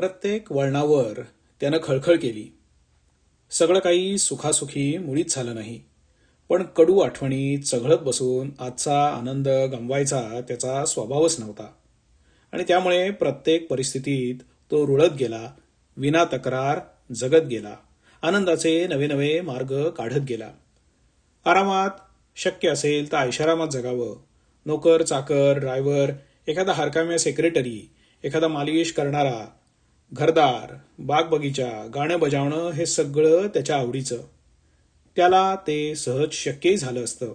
प्रत्येक वळणावर त्यानं खळखळ केली. सगळं काही सुखासुखी मुळीच झालं नाही. पण कडू आठवणी चघळत बसून आजचा आनंद गमवायचा त्याचा स्वभावच नव्हता. आणि त्यामुळे प्रत्येक परिस्थितीत तो रुळत गेला विना तक्रार जगत गेला आनंदाचे नवे नवे मार्ग काढत गेला. आरामात शक्य असेल तर ऐशारामात जगावं. नोकर चाकर ड्रायव्हर एखादा हरकाम्या सेक्रेटरी एखादा मालिश करणारा घरदार बाग बगीचा गाणं बजावणं हे सगळं त्याच्या आवडीचं. त्याला ते सहज शक्यही झालं असतं.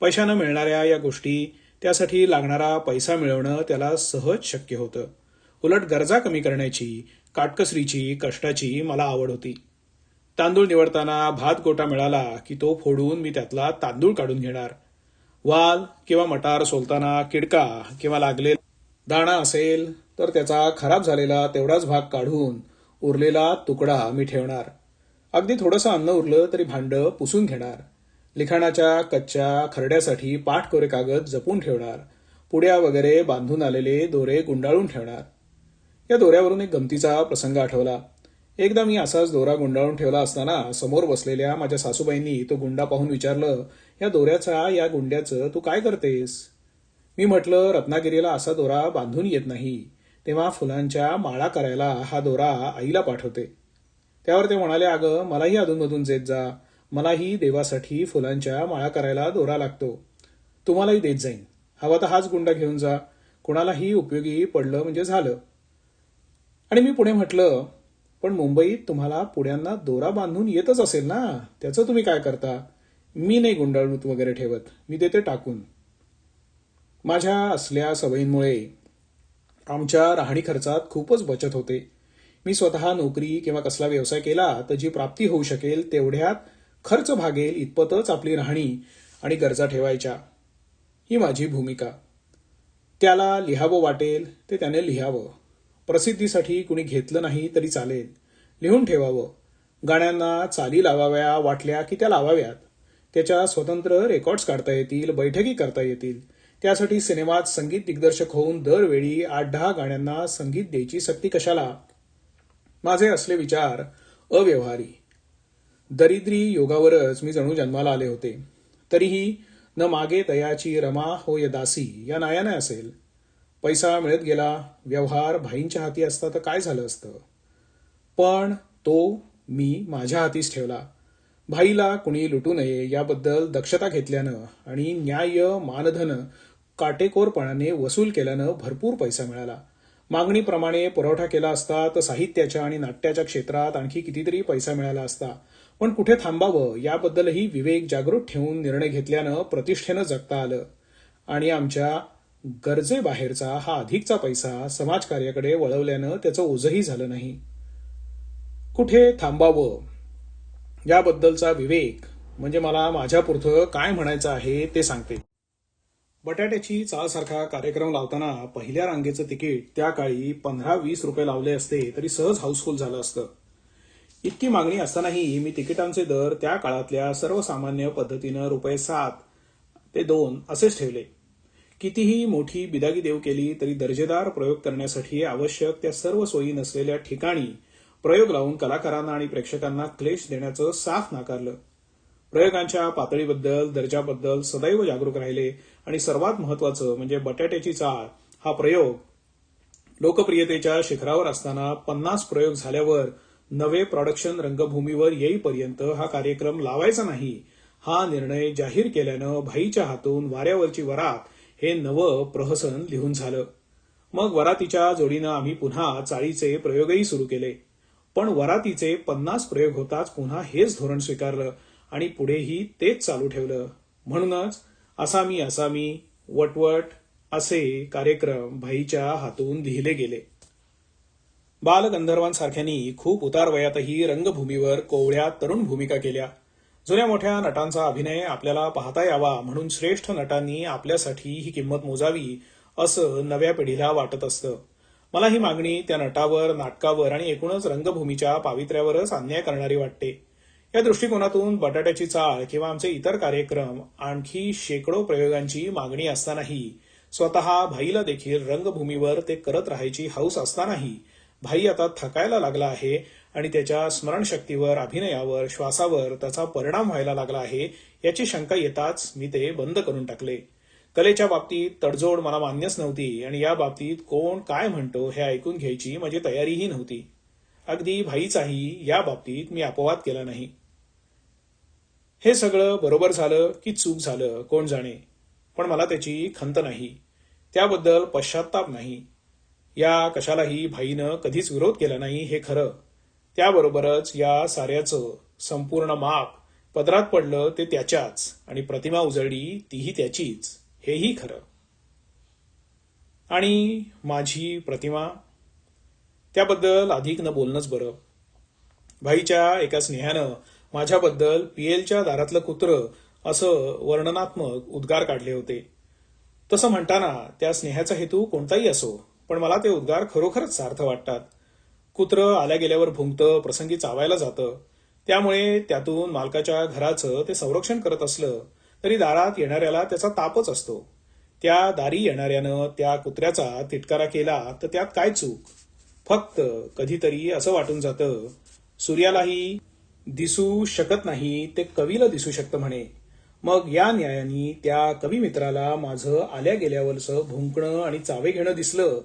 पैशानं मिळणाऱ्या या गोष्टी त्यासाठी लागणारा पैसा मिळवणं त्याला सहज शक्य होतं. उलट गरजा कमी करण्याची काटकसरीची कष्टाची मला आवड होती. तांदूळ निवडताना भात गोटा मिळाला की तो फोडून मी त्यातला तांदूळ काढून घेणार. वाल किंवा मटार सोलताना किडका किंवा लागलेला दाणा असेल तर त्याचा खराब झालेला तेवढाच भाग काढून उरलेला तुकडा मी ठेवणार. अगदी थोडंसं अन्न उरलं तरी भांडं पुसून घेणार. लिखाणाच्या कच्च्या खरड्यासाठी पाठ कोरे कागद जपून ठेवणार. पुड्या वगैरे बांधून आलेले दोरे गुंडाळून ठेवणार. या दोऱ्यावरून एक गमतीचा प्रसंग आठवला. एकदा मी असाच दोरा गुंडाळून ठेवला असताना समोर बसलेल्या माझ्या सासूबाईंनी तो गुंडा पाहून विचारलं या दोऱ्याचा या गुंड्याचं तू काय करतेस? मी म्हटलं रत्नागिरीला असा दोरा बांधून येत नाही. तेव्हा फुलांच्या माळा करायला हा दोरा आईला पाठवते. त्यावर ते म्हणाले अगं मलाही अधूनमधून जेत जा. मलाही देवासाठी फुलांच्या माळा करायला दोरा लागतो. तुम्हालाही देत जाईन. हवा तर हाच गुंडा घेऊन जा. कुणालाही उपयोगी पडलं म्हणजे झालं. आणि मी पुढे म्हटलं पण मुंबईत तुम्हाला पुड्यांना दोरा बांधून येतच असेल ना? त्याचं तुम्ही काय करता? मी नाही गुंडाळूत वगैरे ठेवत. मी देते टाकून. माझ्या असल्या सवयींमुळे आमच्या राहणी खर्चात खूपच बचत होते. मी स्वतः नोकरी किंवा कसला व्यवसाय केला तर जी प्राप्ती होऊ शकेल तेवढ्यात खर्च भागेल इतपतच आपली राहणी आणि गरजा ठेवायच्या. ही माझी भूमिका. त्याला लिहावं वाटेल ते त्याने लिहावं. प्रसिद्धीसाठी कुणी घेतलं नाही तरी चालेल. लिहून ठेवावं. गाण्यांना चाली लावाव्या वाटल्या की त्या लावाव्यात. त्याच्या स्वतंत्र रेकॉर्ड्स काढता येतील बैठकी करता येतील. त्यासाठी सिनेमात संगीत दिग्दर्शक होऊन दरवेळी आठ दहा गाण्यांना संगीत द्यायची सक्ती कशाला? माझे असले विचार अव्यवहारी. दरिद्री योगावरच मी जणू जन्माला आले होते. तरीही न मागे तयाची रमा हो या दासी या नायाने असेल. पैसा मिळत गेला व्यवहार भाईंच्या हाती असता तर काय झालं असतं? पण तो मी माझ्या हातीच ठेवला. भाईला कुणी लुटू नये याबद्दल दक्षता घेतल्यानं आणि न्याय मानधन काटेकोरपणाने वसूल केल्यानं भरपूर पैसा मिळाला. मागणीप्रमाणे पुरवठा केला असता तर साहित्याच्या आणि नाट्याच्या क्षेत्रात आणखी कितीतरी पैसा मिळाला असता. पण कुठे थांबावं याबद्दलही विवेक जागृत ठेवून निर्णय घेतल्यानं प्रतिष्ठेनं जगता आलं. आणि आमच्या गरजेबाहेरचा हा अधिकचा पैसा समाजकार्याकडे वळवल्यानं त्याचं ओझही झालं नाही. कुठे थांबावं याबद्दलचा विवेक म्हणजे मला माझ्यापुरतं काय म्हणायचं आहे ते सांगते. बटाट्याची चाळसारखा कार्यक्रम लावताना पहिल्या रांगेचं तिकीट त्या काळी पंधरा वीस रुपये लावले असते तरी सहज हाऊसफुल झालं असतं. इतकी मागणी असतानाही मी तिकिटांचे दर त्या काळातल्या सर्वसामान्य पद्धतीनं रुपये सात ते दोन असेच ठेवले. कितीही मोठी बिदागी देव केली तरी दर्जेदार प्रयोग करण्यासाठी आवश्यक त्या सर्व सोयी नसलेल्या ठिकाणी प्रयोग लावून कलाकारांना आणि प्रेक्षकांना क्लेश देण्याचं साफ नाकारलं. प्रयोगांच्या पातळीबद्दल दर्जाबद्दल सदैव जागरूक राहिले. आणि सर्वात महत्वाचं म्हणजे बटाट्याची चाळ हा प्रयोग लोकप्रियतेच्या शिखरावर असताना पन्नास प्रयोग झाल्यावर नवे प्रॉडक्शन रंगभूमीवर येईपर्यंत हा कार्यक्रम लावायचा नाही. हा निर्णय जाहीर केल्यानं भाईच्या हातून वाऱ्यावरची वरात हे नवं प्रहसन लिहून झालं. मग वरातीच्या जोडीनं आम्ही पुन्हा चाळीचे प्रयोगही सुरू केले. पण वरातीचे पन्नास प्रयोग होताच पुन्हा हेच धोरण स्वीकारलं. आणि पुढेही तेच चालू ठेवलं. म्हणूनच असामी असामी वटवट असे कार्यक्रम भाईच्या हातून लिहिले गेले. बालगंधर्वांसारख्यांनी खूप उतार वयातही रंगभूमीवर कोवळ्या तरुण भूमिका केल्या. जुन्या मोठ्या नटांचा अभिनय आपल्याला पाहता यावा म्हणून श्रेष्ठ नटांनी आपल्यासाठी ही किंमत मोजावी असं नव्या पिढीला वाटत असतं. मला ही मागणी त्या नटावर नाटकावर आणि एकूणच रंगभूमीच्या पावित्र्यावरच अन्याय करणारी वाटते. या दृष्टिकोनातून बटाट्याची चाळ किंवा आमचे इतर कार्यक्रम आणखी शेकडो प्रयोगांची मागणी असतानाही स्वतः भाईला देखील रंगभूमीवर ते करत राहायची हौस असतानाही भाई आता थकायला लागला आहे आणि त्याच्या स्मरणशक्तीवर अभिनयावर श्वासावर त्याचा परिणाम व्हायला लागला आहे याची शंका येताच मी ते बंद करून टाकले. कलेच्या बाबतीत तडजोड मला मान्यच नव्हती आणि या बाबतीत कोण काय म्हणतो हे ऐकून घ्यायची माझी तयारीही नव्हती. अगदी भाईचाही या बाबतीत मी अपवाद केला नाही. हे सगळं बरोबर झालं की चूक झालं कोण जाणे? पण मला त्याची खंत नाही. त्याबद्दल पश्चाताप नाही. या कशालाही भाईनं कधीच विरोध केला नाही हे खरं. त्याबरोबरच या साऱ्याचं संपूर्ण माप पदरात पडलं ते त्याच्याच आणि प्रतिमा उजळली तीही त्याचीच. हेही खरं. आणि माझी प्रतिमा? त्याबद्दल अधिक न बोलणंच बरं. भाईच्या एका स्नेहानं माझ्याबद्दल पीएलच्या दारातलं कुत्र असं वर्णनात्मक उद्गार काढले होते. तसं म्हणताना त्या स्नेहाचा हेतू कोणताही असो पण मला ते उद्गार खरोखरच सार्थ वाटतात. कुत्र आल्या गेल्यावर भुंकतं प्रसंगी चावायला जातं. त्यामुळे त्यातून मालकाच्या घराचं ते संरक्षण करत असलं तरी दारात येणाऱ्याला त्याचा तापच असतो. त्या दारी येणाऱ्यानं त्या कुत्र्याचा तिटकारा केला तर त्यात काय चूक? फक्त कधीतरी असं वाटून जातं सूर्यालाही दिसू शकत नाही ते कवीला दिसू शकतं म्हणे. मग या न्यायाने त्या कवी मित्राला माझं आल्या गेल्यावरचं भुंकणं आणि चावे घेणं दिसलं.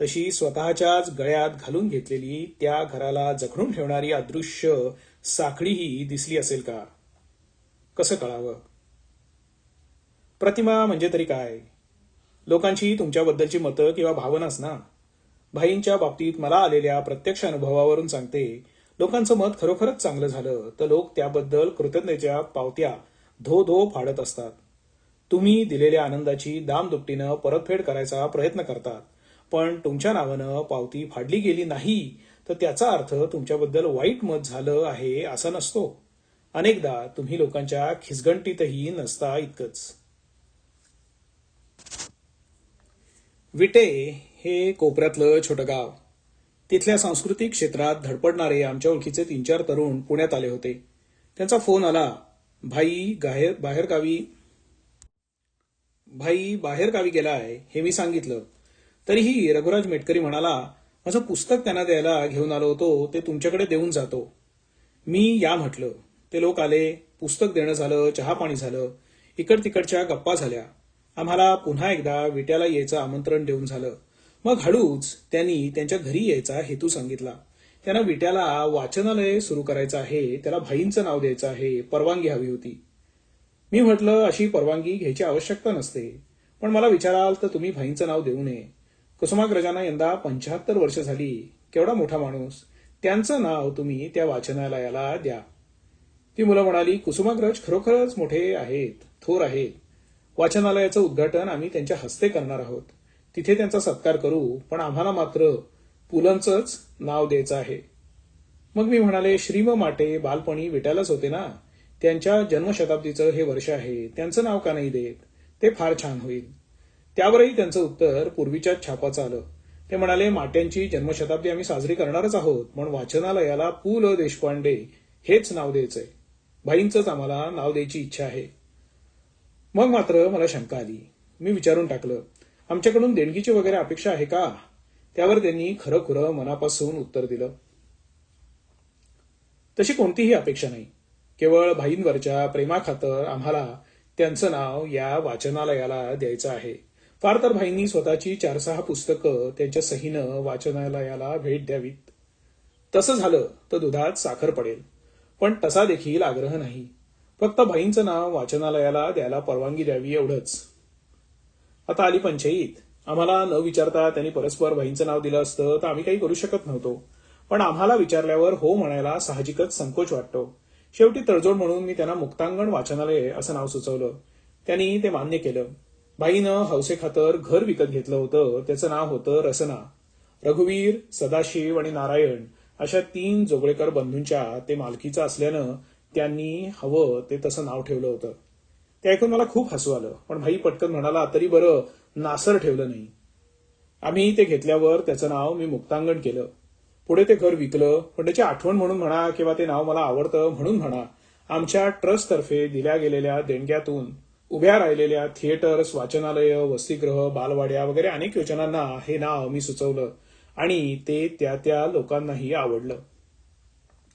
तशी स्वतःच्याच गळ्यात घालून घेतलेली त्या घराला जखडून ठेवणारी अदृश्य साखळीही दिसली असेल का? कसं कळावं? प्रतिमा म्हणजे तरी काय? लोकांची तुमच्याबद्दलची मतं किंवा भावनाच ना? भाईंच्या बाबतीत मला आलेल्या प्रत्यक्ष अनुभवावरून सांगते लोकांचं मत खरोखरच चांगलं झालं तर लोक त्याबद्दल कृतज्ञतेच्या पावत्या धो धो फाडत असतात. तुम्ही दिलेल्या आनंदाची दामदुपटीनं परतफेड करायचा प्रयत्न करतात पण तुमच्या नावानं पावती फाडली गेली नाही तर त्याचा अर्थ तुमच्याबद्दल वाईट मत झालं आहे असा नसतो. अनेकदा तुम्ही लोकांच्या खिसगंटीतही नसता इतकंच. विटे हे कोपऱ्यातलं छोटं गाव. तिथल्या सांस्कृतिक क्षेत्रात धडपडणारे आमच्या ओळखीचे तीन चार तरुण पुण्यात आले होते. त्यांचा फोन आला भाई गाहेर बाहेरगावी भाई बाहेरगावी गेलाय हे मी सांगितलं. तरीही रघुराज मेटकरी म्हणाला माझं पुस्तक त्यांना द्यायला घेऊन आलो होतो ते तुमच्याकडे देऊन जातो. मी या म्हटलं. ते लोक आले पुस्तक देणं झालं चहा पाणी झालं इकड तिकडच्या गप्पा झाल्या. आम्हाला पुन्हा एकदा विट्याला यायचं आमंत्रण देऊन झालं. मग हळूच त्यांनी त्यांच्या घरी यायचा हेतू सांगितला. त्यांना विट्याला वाचनालय सुरू करायचं आहे त्याला भाईंचं नाव द्यायचं आहे परवानगी हवी होती. मी म्हटलं अशी परवानगी घ्यायची आवश्यकता नसते. पण मला विचाराल तर तुम्ही भाईंचं नाव देऊ नये. कुसुमाग्रजांना यंदा पंच्याहत्तर वर्ष झाली. केवढा मोठा माणूस. त्यांचं नाव तुम्ही त्या वाचनालयाला द्या. ती मुलं म्हणाली कुसुमाग्रज खरोखरच मोठे आहेत थोर आहेत. वाचनालयाचं उद्घाटन आम्ही त्यांच्या हस्ते करणार आहोत. तिथे त्यांचा सत्कार करू पण आम्हाला मात्र पुलंचंच नाव द्यायचं आहे. मग मी म्हणाले श्रीम माटे बालपणी विटायलाच होते ना? त्यांच्या जन्मशताब्दीचं हे वर्ष आहे त्यांचं नाव का नाही देत? ते फार छान होईल. त्यावरही त्यांचं उत्तर पूर्वीच्याच छापाचं आलं. ते म्हणाले माट्यांची जन्मशताब्दी आम्ही साजरी करणारच आहोत पण वाचनालयाला पु ल देशपांडे हेच नाव द्यायचंय. भाईंचंच आम्हाला नाव द्यायची इच्छा आहे. मग मात्र मला शंका आली. मी विचारून टाकलं आमच्याकडून देणगीची वगैरे अपेक्षा आहे का? त्यावर त्यांनी खरं खुरं मनापासून उत्तर दिलं. तशी कोणतीही अपेक्षा नाही. केवळ भाईंवरच्या प्रेमाखातर आम्हाला त्यांचं नाव या वाचनालयाला द्यायचं आहे. फार तर भाईंनी स्वतःची चार सहा पुस्तकं त्यांच्या सहीनं वाचनालयाला भेट द्यावीत. तसं झालं तर दुधात साखर पडेल. पण तसा देखील आग्रह नाही. फक्त भाईंचं नाव वाचनालयाला द्यायला परवानगी द्यावी एवढंच. आता आली पंचायत आम्हाला न विचारता त्यांनी परस्पर भाईंचं नाव दिलं असतं तर आम्ही काही करू शकत नव्हतो. पण आम्हाला विचारल्यावर हो म्हणायला साहजिकच संकोच वाटतो. शेवटी तडजोड म्हणून मी त्यांना मुक्तांगण वाचनालय असं नाव सुचवलं. त्यांनी ते मान्य केलं. बाईनं हौसेखातर घर विकत घेतलं होतं. त्याचं नाव होतं रसना. रघुवीर सदाशिव आणि नारायण अशा तीन जोगळेकर बंधूंच्या ते मालकीचं असल्यानं त्यांनी हवं ते तसं नाव ठेवलं होतं. ते ऐकून मला खूप हसू आलं. पण भाई पटकन म्हणाला तरी बरं नासर ठेवलं नाही. आम्ही ते घेतल्यावर त्याचं नाव मी मुक्तांगण केलं. पुढे ते घर विकलं. पण त्याची आठवण म्हणून म्हणा किंवा ते नाव मला आवडतं म्हणून म्हणा आमच्या ट्रस्टतर्फे दिल्या गेलेल्या देणग्यातून उभ्या राहिलेल्या थिएटर्स वाचनालय वसतिगृह बालवाड्या वगैरे अनेक योजनांना हे नाव मी सुचवलं आणि ते त्या त्या लोकांनाही आवडलं.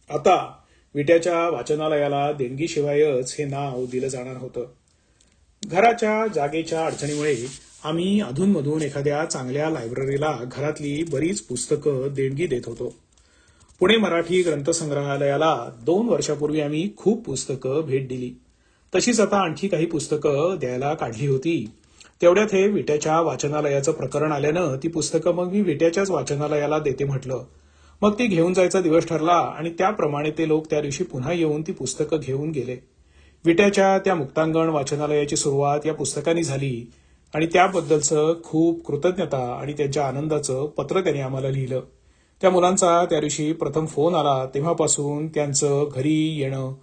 आता विट्याच्या वाचनालयाला देणगीशिवायच हे नाव दिलं जाणार होतं. घराच्या जागेच्या अडचणीमुळे आम्ही अधूनमधून एखाद्या चांगल्या लायब्ररीला घरातली बरीच पुस्तकं देणगी देत होतो. पुणे मराठी ग्रंथसंग्रहालयाला दोन वर्षापूर्वी आम्ही खूप पुस्तकं भेट दिली. तशीच आता आणखी काही पुस्तकं द्यायला काढली होती. तेवढ्यात हे विट्याच्या वाचनालयाचं प्रकरण आल्यानं ती पुस्तकं मग मी विट्याच्याच वाचनालयाला देते म्हटलं. मग ती घेऊन जायचा दिवस ठरला आणि त्याप्रमाणे ते लोक त्या दिवशी पुन्हा येऊन ती पुस्तकं घेऊन गेले. विट्याच्या त्या मुक्तांगण वाचनालयाची सुरुवात या पुस्तकांनी झाली आणि त्याबद्दलचं खूप कृतज्ञता आणि त्यांच्या आनंदाचं पत्र त्यांनी आम्हाला लिहिलं. त्या मुलांचा त्या दिवशी प्रथम फोन आला तेव्हापासून त्यांचं घरी येणं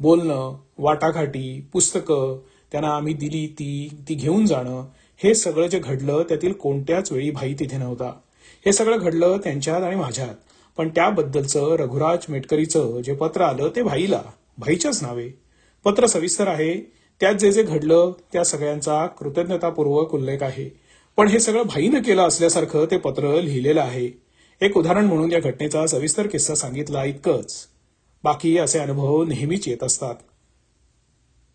बोलणं वाटाघाटी पुस्तकं त्यांना आम्ही दिली ती ती घेऊन जाणं हे सगळं जे घडलं त्यातील कोणत्याच वेळी भाई तिथे नव्हता. हे सगळं घडलं त्यांच्यात आणि माझ्यात. पण त्याबद्दलचं रघुराज मेटकरीचं जे पत्र आलं ते भाईला भाईच्याच नावे. पत्र सविस्तर आहे. त्यात जे जे घडलं त्या सगळ्यांचा कृतज्ञतापूर्वक उल्लेख आहे. पण हे सगळं भाईनं केलं असल्यासारखं ते पत्र लिहिलेलं आहे. एक उदाहरण म्हणून या घटनेचा सविस्तर किस्सा सांगितला इतकंच. बाकी असे अनुभव नेहमीच येत असतात.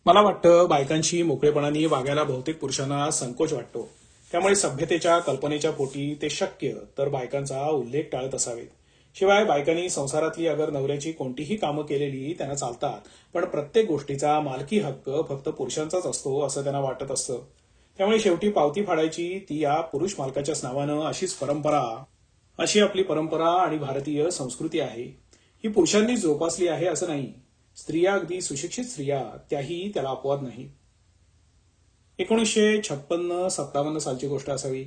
मला वाटतं बायकांशी मोकळेपणाने वागायला बहुतेक पुरुषांना संकोच वाटतो. त्यामुळे सभ्यतेच्या कल्पनेच्या पोटी ते शक्य तर बायकांचा उल्लेख टाळत असावेत. शिवाय बायकांनी संसारातली अगर नवऱ्याची कोणतीही कामं केलेली त्यांना चालतात पण प्रत्येक गोष्टीचा मालकी हक्क फक्त पुरुषांचाच असतो असं त्यांना वाटत असतं. त्यामुळे शेवटी पावती फाडायची ती या पुरुष मालकाच्याच नावानं अशीच परंपरा अशी आपली परंपरा आणि भारतीय संस्कृती आहे. ही पुरुषांनी जोपासली आहे असं नाही. स्त्रिया अगदी सुशिक्षित स्त्रिया त्याही त्याला अपवाद नाही. एकोणीसशे छप्पन्न सत्तावन्न सालची गोष्ट असावी.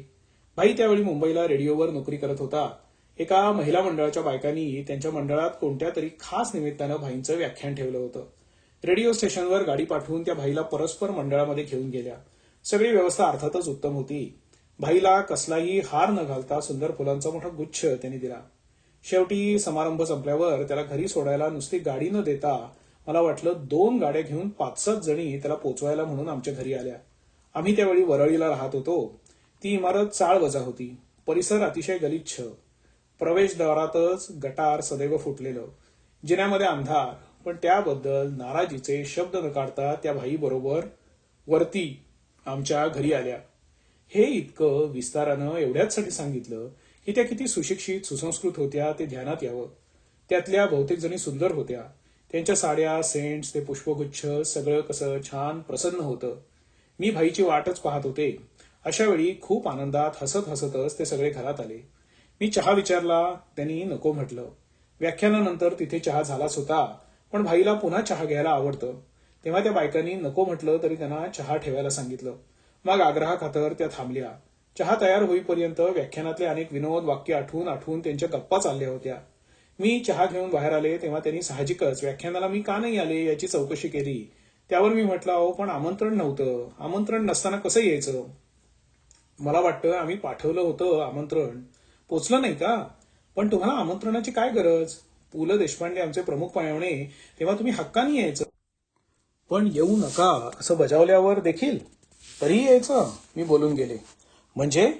भाई त्यावेळी मुंबईला रेडिओवर नोकरी करत होता. एका महिला मंडळाच्या बायकांनी त्यांच्या मंडळात कोणत्या तरी खास निमित्तानं भाईंचं व्याख्यान ठेवलं होतं. रेडिओ स्टेशनवर गाडी पाठवून त्या भाईला परस्पर मंडळामध्ये घेऊन गेल्या. सगळी व्यवस्था अर्थातच उत्तम होती. भाईला कसलाही हार न घालता सुंदर फुलांचा मोठा गुच्छ त्यांनी दिला. शेवटी समारंभ संपल्यावर त्याला घरी सोडायला नुसती गाडी न देता मला वाटलं दोन गाड्या घेऊन पाच सात जणी त्याला पोचवायला म्हणून आमच्या घरी आल्या. आम्ही त्यावेळी वरळीला राहत होतो. ती इमारत चाळ वजा होती. परिसर अतिशय गलिच्छ. प्रवेशद्वारातच गटार सदैव फुटलेलं. जिन्यामध्ये अंधार पण त्याबद्दल नाराजीचे शब्द न काढता त्या भाई बरोबर वरती आमच्या घरी आल्या. हे इतकं विस्तारानं एवढ्याचसाठी सांगितलं की त्या किती सुशिक्षित सुसंस्कृत होत्या ते ध्यानात यावं. त्यातल्या बहुतेक जणी सुंदर होत्या. त्यांच्या साड्या सेंट्स ते पुष्पगुच्छ सगळं कसं छान प्रसन्न होतं. मी भाईची वाटच पाहत होते. अशा वेळी खूप आनंदात हसत हसतच ते सगळे घरात आले. मी चहा विचारला त्यांनी नको म्हटलं. व्याख्यानानंतर तिथे चहा झालाच होता पण भाईला पुन्हा चहा घ्यायला आवडतं. तेव्हा त्या बायकांनी नको म्हटलं तरी त्यांना चहा ठेवायला सांगितलं. मग आग्रहा खातर त्या थांबल्या. चहा तयार होईपर्यंत व्याख्यानातले अनेक विनोद वाक्य आठवून आठवून त्यांच्या गप्पा चालल्या होत्या. मी चहा घेऊन बाहेर आले तेव्हा त्यांनी साहजिकच व्याख्यानाला मी का नाही आले याची चौकशी केली. त्यावर मी म्हटलं अहो पण आमंत्रण नव्हतं. आमंत्रण नसताना कसं यायचं? मला वाटतं आम्ही पाठवलं होतं आमंत्रण. पोचलं नाही का? पण तुम्हाला आमंत्रणाची काय गरज? पु ल देशपांडे आमचे प्रमुख पाहुणे तेव्हा तुम्ही हक्कानी यायचं. पण येऊ नका असं बजावल्यावर देखील तरीही यायचं मी बोलून गेले. म्हणजे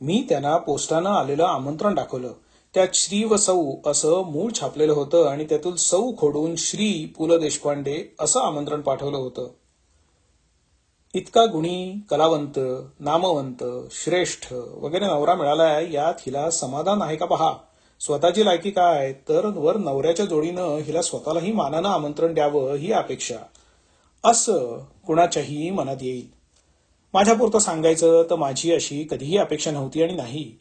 मी त्यांना पोस्टानं आलेलं आमंत्रण दाखवलं. त्यात श्री व सौ असं मूळ छापलेलं होतं आणि त्यातून सौ खोडून श्री पु ल देशपांडे असं आमंत्रण पाठवलं होतं. इतका गुणी कलावंत नामवंत श्रेष्ठ वगैरे नवरा मिळालाय यात हिला समाधान आहे का पहा? स्वतःची लायकी काय? तर वर नवऱ्याच्या जोडीनं हिला स्वतःलाही मानानं आमंत्रण द्यावं ही अपेक्षा. असं कुणाच्याही मनात येईल. माझ्यापुरतं सांगायचं तर माझी अशी कधीही अपेक्षा नव्हती आणि नाही.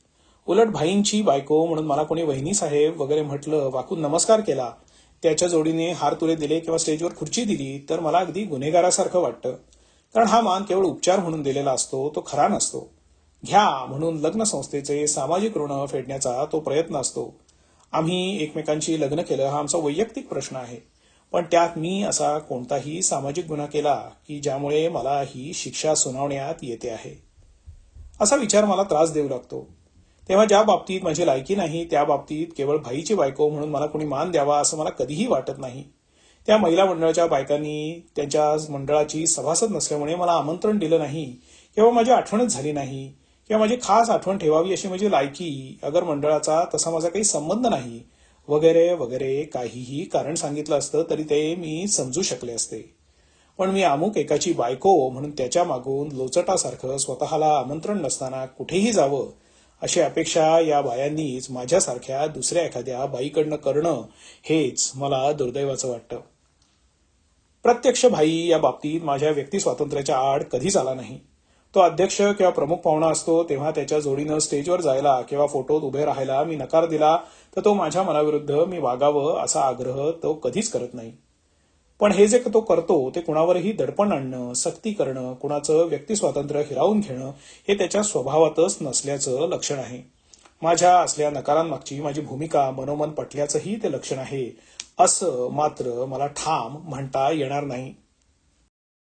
उलट भाईंची बायको म्हणून मला कोणी वहिनी साहेब वगैरे म्हटलं वाकून नमस्कार केला. त्याच्या जोडीने हार तुरे दिले किंवा स्टेजवर खुर्ची दिली तर मला अगदी गुन्हेगारासारखं वाटतं. कारण हा मान केवळ उपचार म्हणून दिलेला असतो तो खरा नसतो. घ्या म्हणून लग्न संस्थेचे सामाजिक ऋण फेडण्याचा तो प्रयत्न असतो. आम्ही एकमेकांशी लग्न केलं हा आमचा वैयक्तिक प्रश्न आहे. पण त्यात मी असा कोणताही सामाजिक गुन्हा केला की ज्यामुळे मला ही शिक्षा सुनावण्यात येते आहे. असा विचार मला त्रास देऊ लागतो. तेव्हा ज्या बाबतीत माझी लायकी नाही त्या बाबतीत केवळ भाईची बायको म्हणून मला कोणी मान द्यावा असं मला कधीही वाटत नाही. त्या महिला मंडळाच्या बायकांनी त्यांच्या मंडळाची सभासद नसल्यामुळे मला आमंत्रण दिलं नाही किंवा माझी आठवणच झाली नाही किंवा माझी खास आठवण ठेवावी अशी माझी लायकी अगर मंडळाचा तसा माझा काही संबंध नाही वगैरे वगैरे काहीही कारण सांगितलं असतं तरी ते मी समजू शकले असते. पण मी अमुक एकाची बायको म्हणून त्याच्या मागून लोचटासारखं स्वतःला आमंत्रण नसताना कुठेही जावं अशी अपेक्षा या बायांनीच माझ्यासारख्या दुसऱ्या एखाद्या बाईकडनं करणं हेच मला दुर्दैवाचं वाटतं. प्रत्यक्ष भाई या बाबतीत माझ्या व्यक्ती स्वातंत्र्याच्या आड कधीच आला नाही. तो अध्यक्ष किंवा प्रमुख पाहुणा असतो तेव्हा त्याच्या जोडीनं स्टेजवर जायला किंवा फोटोत उभे राहायला मी नकार दिला तर तो माझ्या मनाविरुद्ध मी वागावं असा आग्रह तो कधीच करत नाही. पण हे जे तो करतो ते कुणावरही दडपण आणणं सक्ती करणं कुणाचं व्यक्ती स्वातंत्र्य हिरावून घेणं हे त्याच्या स्वभावातच नसल्याचं लक्षण आहे. माझ्या असल्या नकारांमागची माझी भूमिका मनोमन पटल्याचंही ते लक्षण आहे. असं मात्र मला ठाम म्हणता येणार नाही.